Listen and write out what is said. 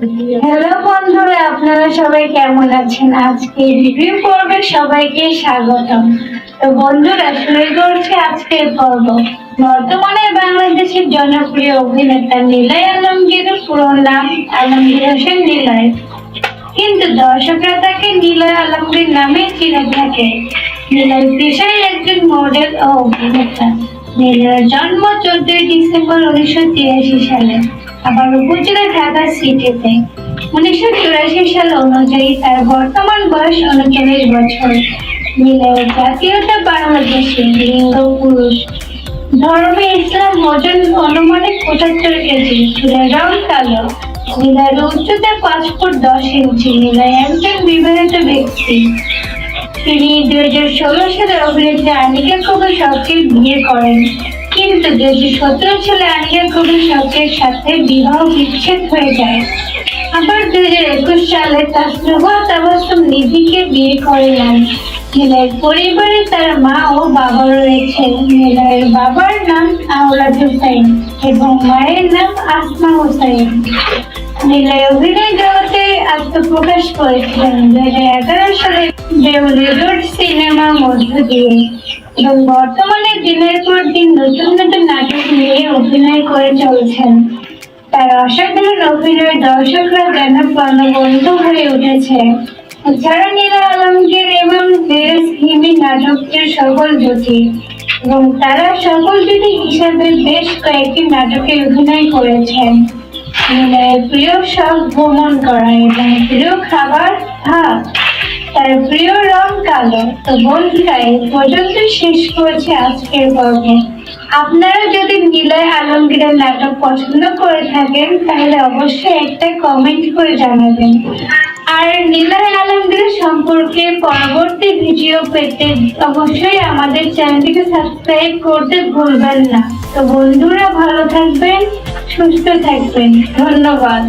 Hello বন্ধুরা, আপনারা সবাই কেমন আছেন? আজকে রিভিউ পর্বে সবাইকে স্বাগতম। তো বন্ধুরা, শুরু করছে আজকের পর্ব। বর্তমানে বাংলাদেশের জনপ্রিয় অভিনেতা নীলাই আলমগীরের পুরো নাম আলমগীর হোসেন নীলয়। কিন্তু দর্শকরা তাকে নীলয় আলমগীর নামে চিনে থাকে। নীলয় পেশায় একজন মডেল ও অভিনেতা। নীলয়ের জন্ম চোদ্দই ডিসেম্বর উনিশশো তিরাশি সালে। আবার উপজেলা ঢাকা সিটিতে উনিশশো চুরাশি সাল অনুযায়ী তার বর্তমান বয়স উনচল্লিশ বছর। নীলয়ের জাতীয়তা বাংলাদেশি লিঙ্গ, পুরুষ, ধর্মে ইসলাম ওজন অনুমানিক পঁচাত্তর কেজি, চুলের রং কালো নীলার উচ্চতা পাঁচ ফুট দশ ইঞ্চি নীলায় একজন বিবাহিত ব্যক্তি। তিনি দুই হাজার ষোলো সালে অভিনেত্রী আনিকা কবির শখকে বিয়ে করেন। কিন্তু শখের সাথে বিবাহ বিচ্ছেদ হয়ে যায়, আবার দুই হাজার একুশ সালে নিধিকে বিয়ে পরিবারে তার মা ও বাবা রয়েছে। নীলার বাবার নাম আওলাদ হুসাইন এবং মায়ের নাম আসমা হুসাইন নীলয় অভিনয় জগতে আত্মপ্রকাশ করেছিলেন। দুই হাজার এগারো সালে দেউলি রোড সিনেমার মধ্য দিয়ে। এবং বর্তমানে দিনের পর দিন নতুন নতুন নাটক নিয়ে অভিনয় করে চলছেন। তার অসাধারণ অভিনয় দর্শকরা যেন প্রাণবন্ধ হয়ে উঠেছে। এছাড়া নীলা আলমগীর এবং বেশ হিমি নাটকটির সকল জুটি। এবং তারা সকল জুটি হিসাবে বেশ কয়েকটি নাটকে অভিনয় করেছেন। নীলয়ের প্রিয় শখ ভ্রমণ করা এবং প্রিয় খাবার ভাত। তার প্রিয় রং কালো, তো বন্ধুরা পর্যন্ত শেষ করেছে আজকের পর্ব। আপনারা যদি নীলয় আলমগীরের নাটক পছন্দ করে থাকেন, তাহলে অবশ্যই একটা কমেন্ট করে জানাবেন। আর নীলয় আলমগীর সম্পর্কে পরবর্তী ভিডিও পেতে অবশ্যই আমাদের চ্যানেলটিকে সাবস্ক্রাইব করতে ভুলবেন না। তো বন্ধুরা, ভালো থাকবেন, সুস্থ থাকবেন। ধন্যবাদ।